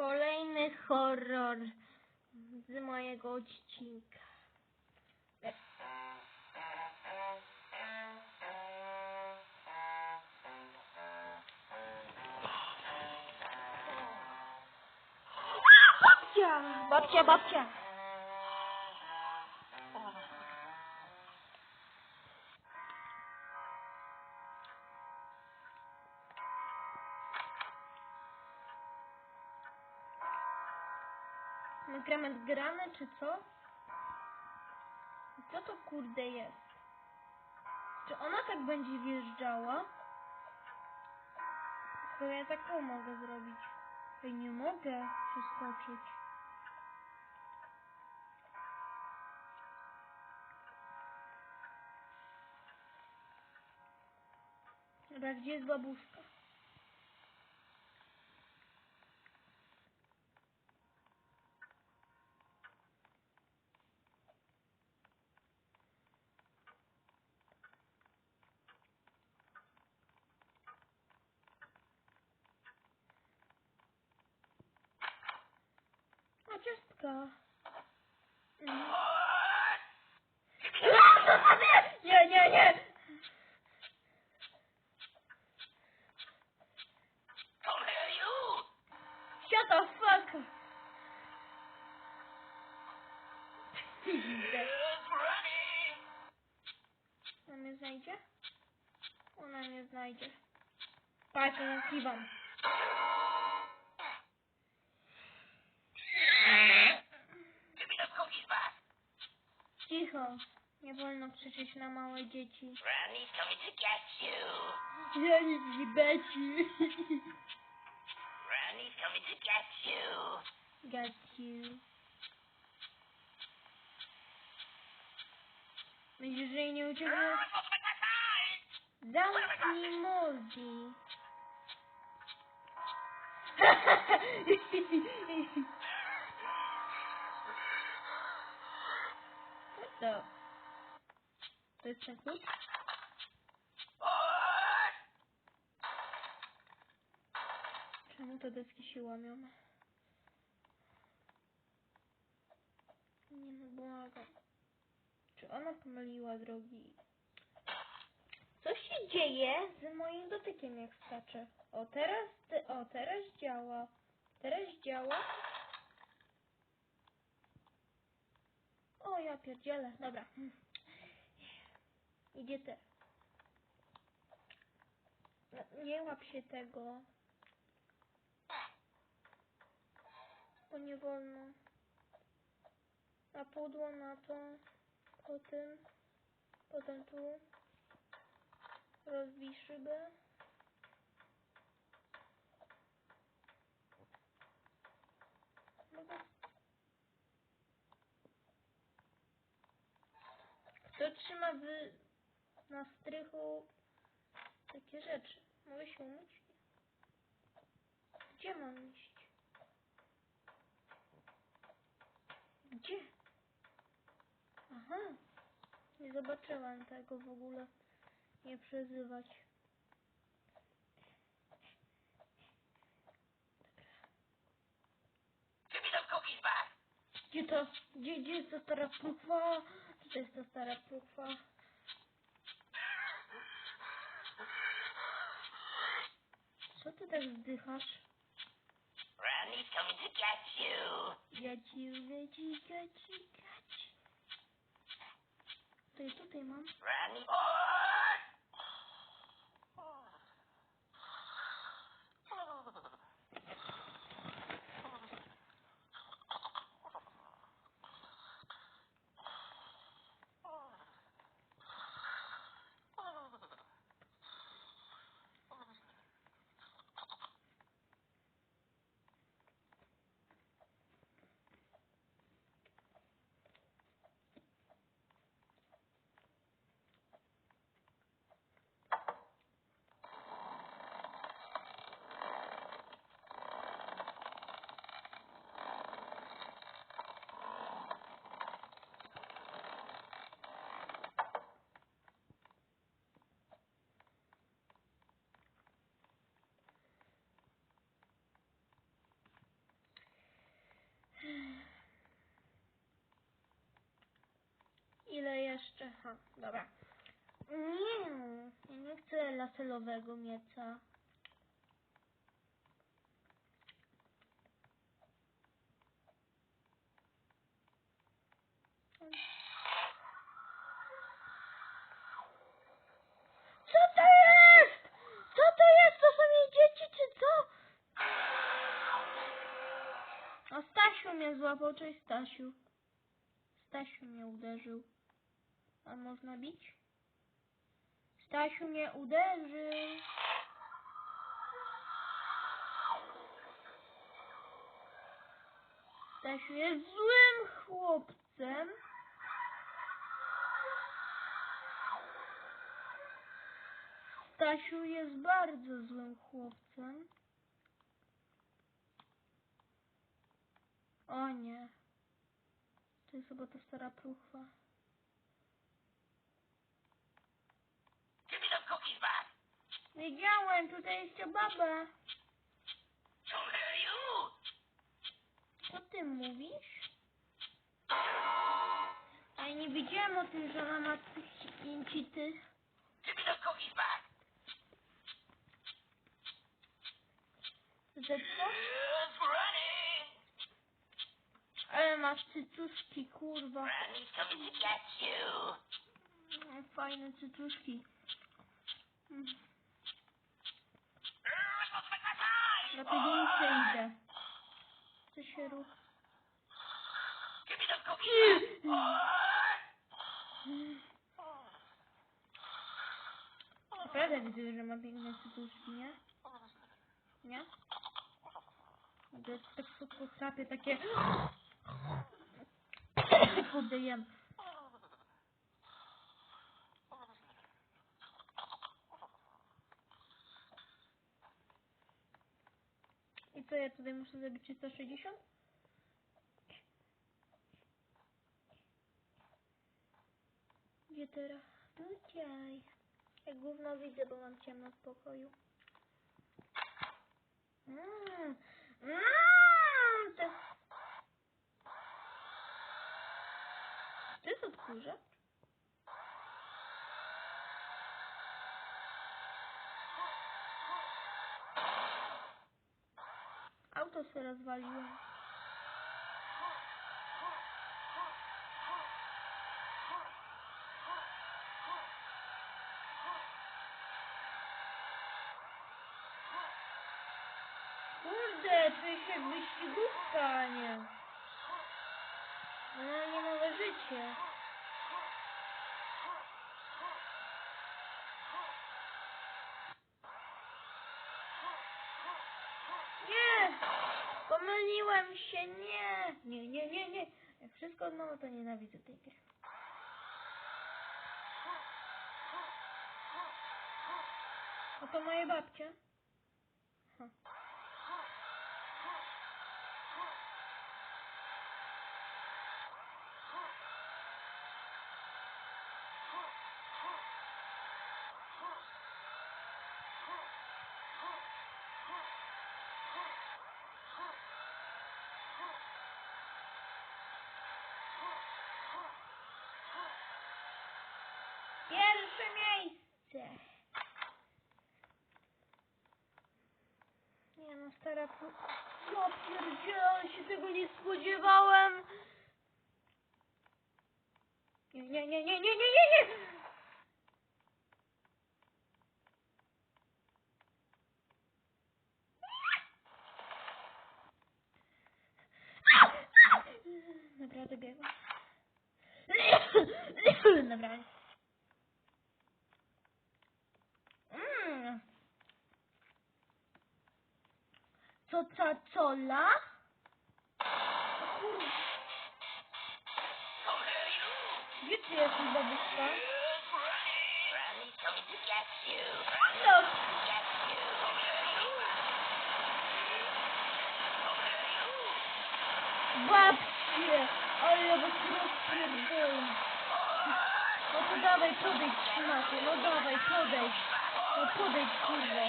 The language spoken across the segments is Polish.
Kolejny horror z mojego odcinka. Babcia! Babcia, babcia! Nagramy grane czy co? Co to kurde jest? Czy ona tak będzie wjeżdżała? To ja taką mogę zrobić. Ej, nie mogę przeskoczyć. Dobra, gdzie jest babuszka? A ciastka. Mm. Nie, nie, nie! Come here, you! Shut the fuck! Pizdę. It's running! Ona mnie znajdzie? Ona mnie znajdzie. Patrz, ja kiwam. Cicho. Nie wolno krzyczeć na małe dzieci. Granny's coming to get you! Ja nie beci. Granny's coming to get you! Got you. Myślisz, że jej nie ucieknie? Zamknij mordy. To. To jest ten klucz? Czemu te deski się łamią? Nie no, błagam. Czy ona pomyliła drogi? Się dzieje z moim dotykiem jak skacze? O teraz, o teraz działa. Teraz działa. O ja pierdzielę, dobra. Idzie te. Nie łap się tego. Bo nie wolno. A pudło na to. Potem. Potem tu. Rozbij szybę. Kto trzyma w... na strychu takie rzeczy? Mogę się umyć? Gdzie mam iść? Gdzie? Aha. Nie zobaczyłam tego w ogóle. Nie przezywać. Gdzie to? Gdzie, gdzie jest ta stara prókwa? Tutaj jest ta stara prókwa. Co ty tak wzdychasz? Granny's coming to get you! Gaci, gaci, gaci, gaci. Tutaj, tutaj mam. Granny... jeszcze. Ha, dobra. Nie, ja nie chcę laselowego mieca. Stasiu mnie złapał. Cześć, Stasiu. Stasiu mnie uderzył. A można bić? Stasiu mnie uderzył. Stasiu jest złym chłopcem. Stasiu jest bardzo złym chłopcem. O nie. To jest chyba ta stara pruchwa. Wiedziałem, tutaj jeszcze baba. Co ty mówisz? Ja nie wiedziałem o tym, że ona ma pięcity. Give me the cookies back. Że co? Ale masz cycuszki, kurwa. Fajne cycuszki. Się ruch? Naprawdę widzę, że ma piękne cycuszki, nie? Nie? To jest tak słodko chrapie, takie... Kurde, jem. I co, ja tutaj muszę zrobić 360? Gdzie teraz? Tutaj. Jak gówno widzę, bo mam ciemno w pokoju. Mmm. Mmm. To... to jest? Auto się rozwaliło. Kurde, to jest jak wyścigówka, a nie. Ona nie Pomyliłem się, nie! Nie, nie, nie, nie. Jak wszystko od nowa, to nienawidzę tej gry. Oto moje babcie. Pierwsze miejsce. Nie no, stara. Ja pierdzielę, się tego nie spodziewałem. Nie, nie, nie, nie, nie, nie, nie, nie. Naprawdę biegłem. Naprawdę. Mm. Co, co, you. Gdzie ty jesteś, babuszka? No. Babcie! Ale was rozpierdolę. No to dawaj, podejdź, trzymacie. No dawaj, podejdź. No podejdź, kurwa.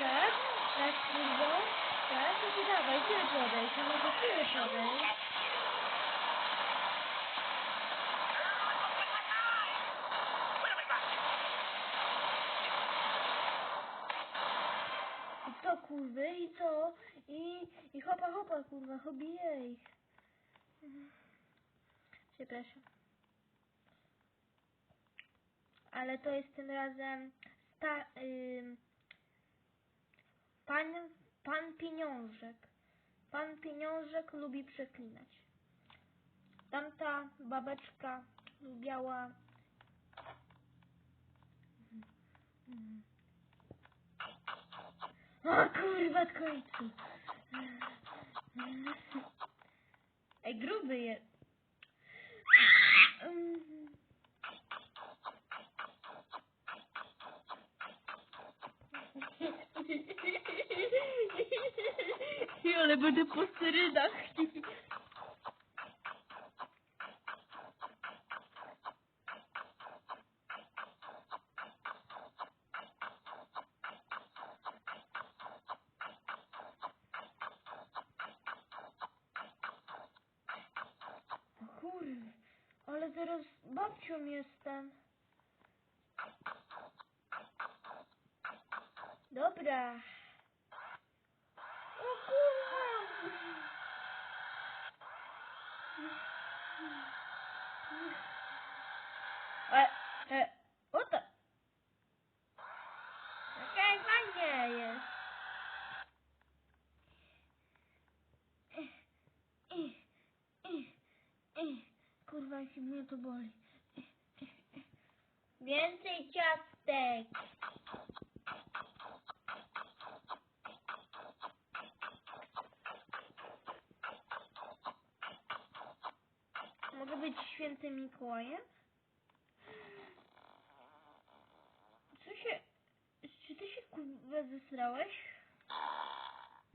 Tak? Tak, kurwa? Tak? No to dawaj, tyle podejść, no to tyle podejść. I co kurwy, i co? I, i hopa hopa kurwa, hobby ich. Przepraszam. Ale to jest tym razem sta, y, pan pan pieniążek. Pan pieniążek lubi przeklinać. Tamta babeczka lubiała O kurwa, końcu. Ej, gruby jest. Ale będę po sterydach. O Kurwa, ale zaraz babcią jestem. Dobra. O kurwa. E, o to. I, i. Kurwa, jak mnie to boli. Więcej ciastek. Mogę być świętym Mikołajem? Co się... Czy ty się zesrałeś?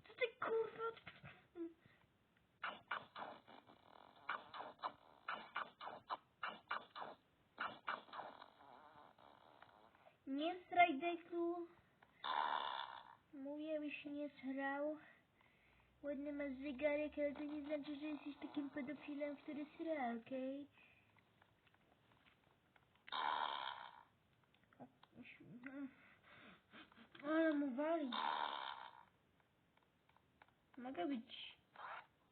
Co ty kurwa... Nie sraj deklu. Mówię, byś nie srał. Ładny masz zegarek, ale to nie znaczy, że jesteś takim pedofilem, który sra, okej? O, Ale mu wali. Mogę być.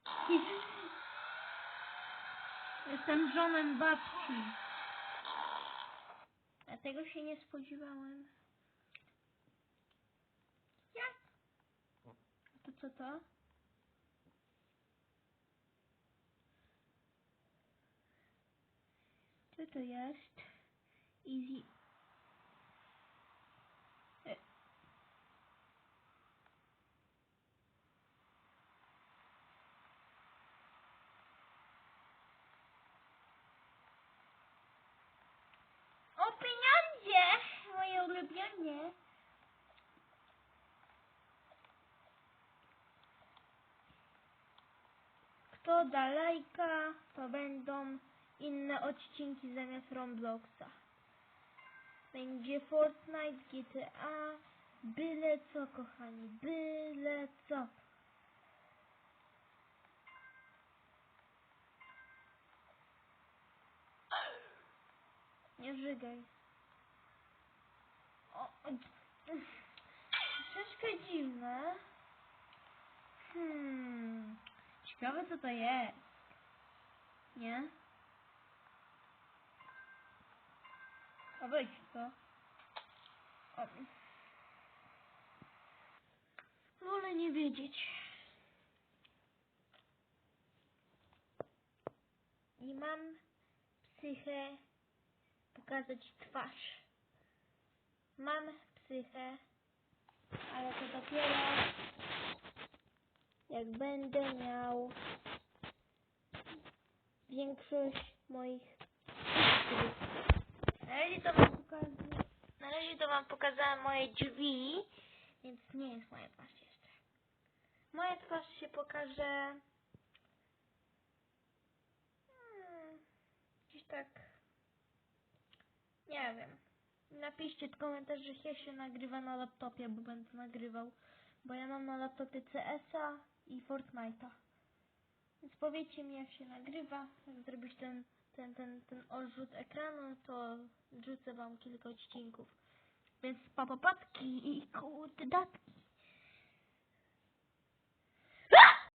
Jestem żonem babci. A tego się nie spodziewałem. Jak? A to co to? Co to jest? Easy. E. O pieniądze! Moje ulubione. Kto da lajka, to będą inne odcinki zamiast Robloxa. Będzie Fortnite, GTA, byle co kochani, byle co. Nie żygaj. O, o, troszeczkę dziwne. Hmm. Ciekawe co to jest. Nie? A wejdź to. O. Wolę nie wiedzieć. Nie mam psychę pokazać twarz. Mam psychę, ale to dopiero jak będę miał większość moich na razie to wam pokazuję. Na razie to wam pokazałem moje drzwi, więc nie jest moja twarz jeszcze. Moja twarz się pokaże hmm, gdzieś tak nie wiem. Napiszcie w komentarzach jak się nagrywa na laptopie, bo będę nagrywał. Bo ja mam na laptopie CS-a i Fortnite'a. Więc powiedzcie mi jak się nagrywa, jak zrobić ten, ten, ten, ten odrzut ekranu, to wrzucę wam kilka odcinków. Więc papapatki i kołty datki.